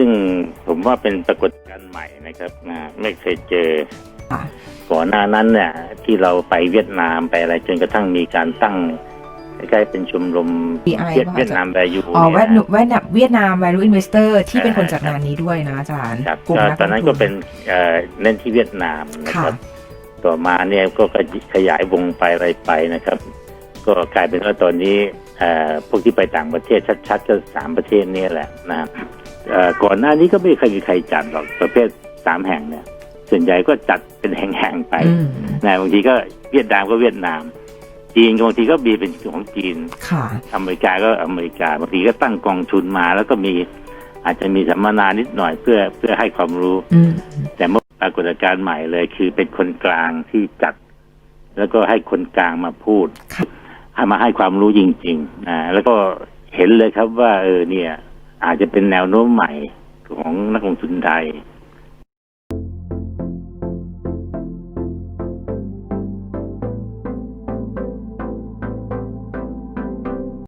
ซึ่งผมว่าเป็นปรากฏการณ์ใหม่นะครับนะไม่เคยเจอค่ะก่อนหน้านั้นเนี่ยที่เราไปเวียดนามไปอะไรจนกระทั่งมีการตั้งใกล้ๆเป็นชมรม BI เวียดป่ะเวียดนามแวร์ยูอ๋อแวเนี่ยดเวียดนามเวียดนาม value investor ที่เป็นคนจัดงานนี้ด้วยนะอาจารย์ครับกลุ่มก็นักตอนนั้นลก็งทุเป็นเอ่อเน้นที่เวียดนามนะค่ะครับ ต่อมาเนี่ยก็ขยายวงไปอะไรไปนะครับ ก็กลายเป็นว่าตอนนี้เอ่อพวกที่ไปต่างประเทศชัดๆก็สามประเทศนี้แหละนะครับเอ่อ ก่อนหน้านี้ก็ไม่เคยมีใครจัดหรอกประเภทสามแห่งเนี่ย ส่วนใหญ่ก็จัดเป็นแห่งๆไปอืมนะบางทีก็เวียดนามก็เวียดนาม จีนก็บางทีก็มีเป็นของจีนค่ะอเมริกาก็อเมริกาบางทีก็ตั้งกองทุนมา แล้วก็มีอาจจะมีสัมมนานิดหน่อยเพื่อเพื่อให้ความรู้อืมแต่เมื่อปรากฏการณ์ใหม่เลย คือเป็นคนกลางที่จัด แล้วก็ให้คนกลางมาพูดค่ะให้มาให้ความรู้จริงๆนะแล้วก็เห็นเลยครับว่า เออเนี่ย อาจจะเป็นแนวโน้มใหม่ของนักลงทุนไทย